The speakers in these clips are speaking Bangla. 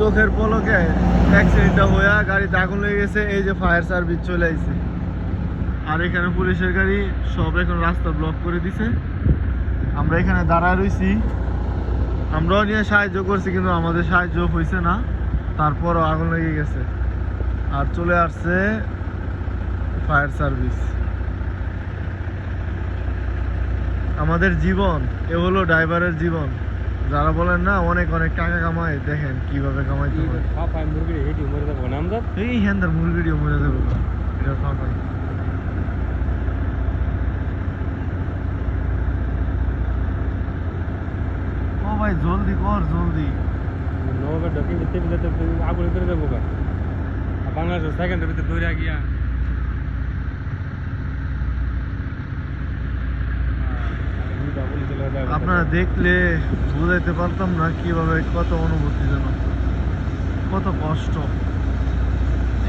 চোখের পলকে অ্যাক্সিডেন্টটা হয়ে গাড়িতে আগুন লেগে গেছে, এই যে ফায়ার সার্ভিস চলে আইছে। আর এখানে পুলিশের গাড়ি সব এখন রাস্তা ব্লক করে দিছে। আমরা এখানে দাঁড়ায় রইছি। আমরাও নিয়ে সাহায্য করছি, কিন্তু আমাদের সাহায্য হয়েছে না। তারপরও আগুন লেগে গেছে। আর চলে আসছে ফায়ার সার্ভিস আমাদের জীবন, এ হলো ড্রাইভারের জীবন। যারা বলেন না অনেক অনেক টাকা কামায় দেখেন কীভাবে কামাইতে হয়। পাপাই মুরগি হেঁটে মরে যাব না আমরা এই হ্যান্দার মুরগিটিও মরে দেবো এটা ফাঁকা ও ভাই জলদি কর জলদি। নবাবের ঢোকে ভিতরে ভিতরে আগুন করে দেবো গা। বাংলাদেশ সেকেন্ডের ভিতরে দৌড়ে গিয়া আপনারা দেখলে বুঝাইতে পারতাম না কীভাবে কত অনুভূতি যেন, কত কষ্ট।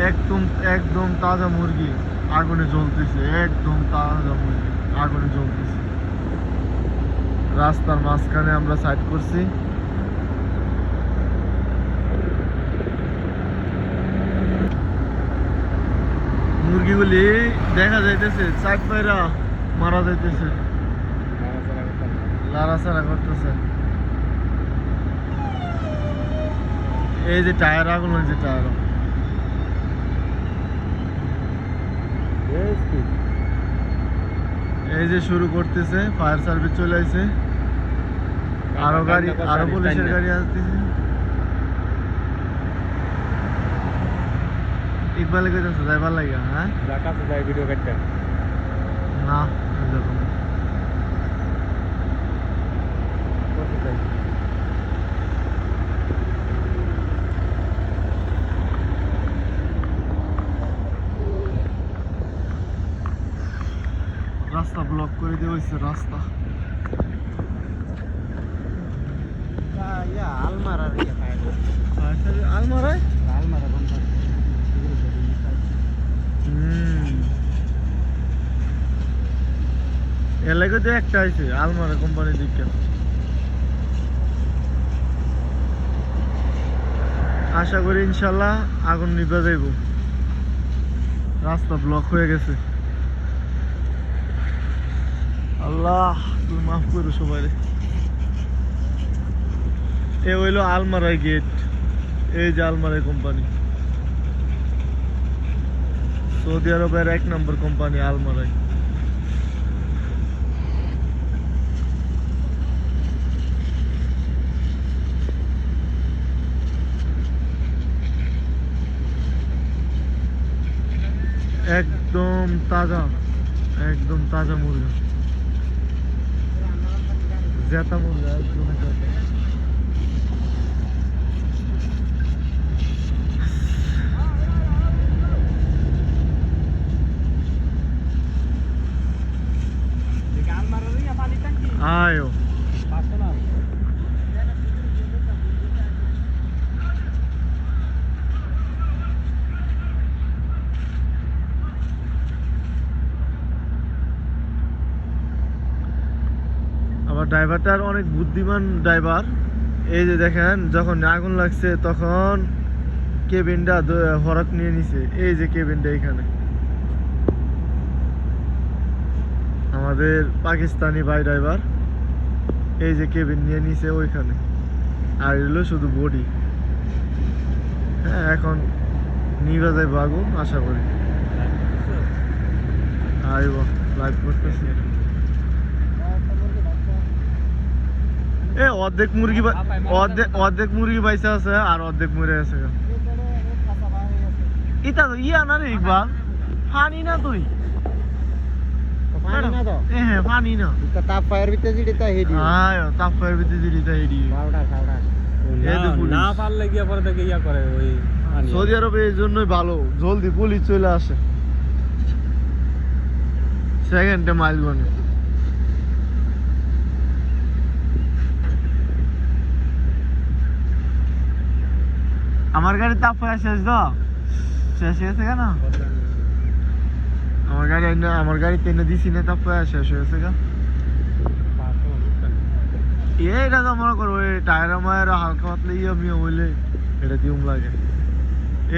একদম একদম তাজা মুরগি আগুনে জ্বলতেছে, একদম তাজা মুরগি আগুনে জ্বলতেছে। রাস্তার মাঝখানে আমরা সাইড করছি। মুরগিগুলি দেখা যাইতেছে চাক পায়রা মারা যাইতেছে। লাড়াচাড়া করতেছে। এই যে টায়ার আগুন হয়েছে টায়ার এই যে শুরু করতেছে ফায়ার সার্ভিস চলে আসছে আরও গাড়ি আরও পুলিশের গাড়ি আসতেছে। ইকবালে কইতেছে যাইবার লাগে হ্যাঁ? কাছে যায় ভিডিও কাটতে। না যাব না। রাস্তা ব্লক করে দিয়ে হয়েছে রাস্তা। আলমারা আলমারায়? আলমারা বন্ধ এলাকা তো একটা আছে আলমারা কোম্পানি দিকে। আশা করি ইনশাল্লাহ আগুন নিভে যাইব। রাস্তা ব্লক হয়ে গেছে। আল্লাহ, তুমি মাফ করো সবাই এ হইল আলমারাই গেট এই যে আলমারাই কোম্পানি সৌদি আরবের এক নম্বর কোম্পানি আলমারাই একদম তাজা একদম তাজা মুরগা। জেতা মুরগা একদম জেতা আবার ড্রাইভারটার অনেক বুদ্ধিমান ড্রাইভার এই যে দেখেন যখন আগুন লাগছে তখন কেবিনটা হরক নিয়ে নিছে। এই যে কেবিনটা এখানে। আমাদের পাকিস্তানি ভাই ড্রাইভার এই যে কেবিন নিয়ে নিছে ওইখানে। আর এগুলো শুধু বডি হ্যাঁ এখন নিভে যাইব আগুন আশা করি। আইব লাইভ করতেছি। এ অর্ধেক মুরগি অর্ধেক অর্ধেক মুরগি বাইসা আছে আর অর্ধেক মরে আছে। ইতা তো ইয়া না রে ইকবাল। ফানি না তুই। পানি না তো। এ হ্যাঁ ফানি না। তা তাপ ফায়ার ভিতরে ভিতরে পারলে গিয়া পরে ইয়া করে ওই পানি। সৌদি আরবে এই জন্যই ভালো। জলদি পুলিশ চলে আসে। সেকেন্ডে মাইল বনে। আমার গাড়ির তাপ হয়ে শেষ তো শেষ হয়েছে কেন? আমার গাড়ি আমার গাড়ি টেনে দিছি না তাপ হয়ে শেষ হয়েছে কেন উঠতেন। তো মনে করো ওই টায়ার মায়ের হালকা পাতলা ইয়ে মিয়ে হইলে এটা দিউম লাগে?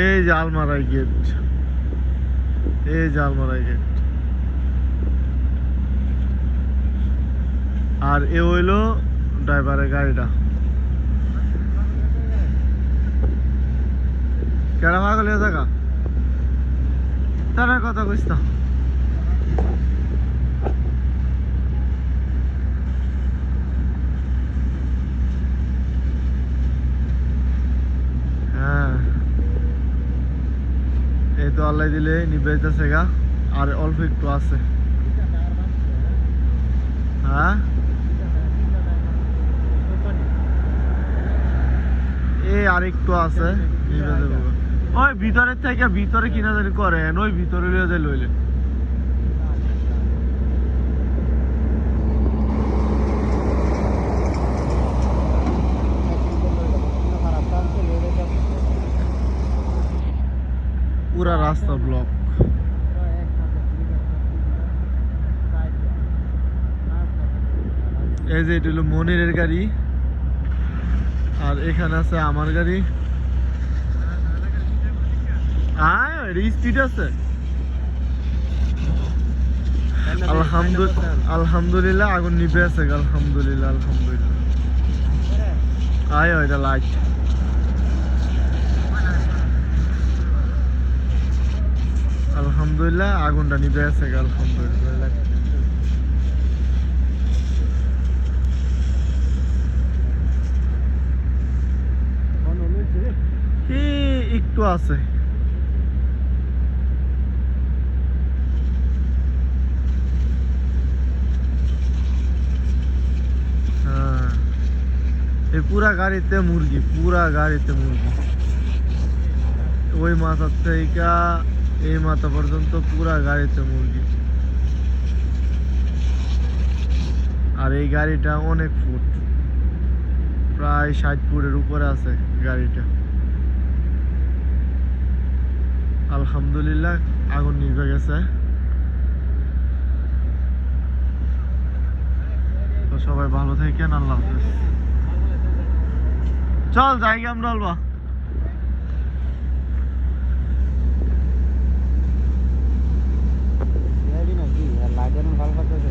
এই যে আলমারাই গেট। এই যে আলমারাই গেট। আর এ হইল ড্রাইভারের গাড়িটা। কেডা পাগল হয়ে থাকা কথা কইস হ্যাঁ। এই তো আল্লাহ দিলে গা, আর অল্প একটু আছে। হ্যাঁ? এই আর একটু আছে নিবে গা। ওই ভিতরের থেকে ভিতরে কিনা জানি করে ওই ভিতরে লিয়ে যায় লইলে। পুরা রাস্তা ব্লক এই যে এটা হলো মনিরের গাড়ি, আর এখানে আছে আমার গাড়ি। আছে। আলহামদুলিল্লাহ আলহামদুলিল্লাহ, আগুন নিভে আছে আলহামদুলিল্লাহ আলহামদুলিল্লাহ। আয় এটা লাইট আলহামদুলিল্লাহ, আগুনটা নিভে আছে আলহামদুলিল্লাহ। একটু আছে। এই পুরা গাড়িতে মুরগি, পুরা গাড়িতে মুরগি। ওই মাথার থেকে এই মাথা পর্যন্ত পুরা গাড়িতে মুরগি। আর এই গাড়িটা অনেক ফুট। প্রায় ষাট ফুটের উপরে আছে গাড়িটা। আলহামদুলিল্লাহ, আগুন নিভে গেছে। তো সবাই ভালো থাকেন, আল্লাহ হাফেজ। চল যাই আমরা নাকি? লাইটের ভালো করতেছে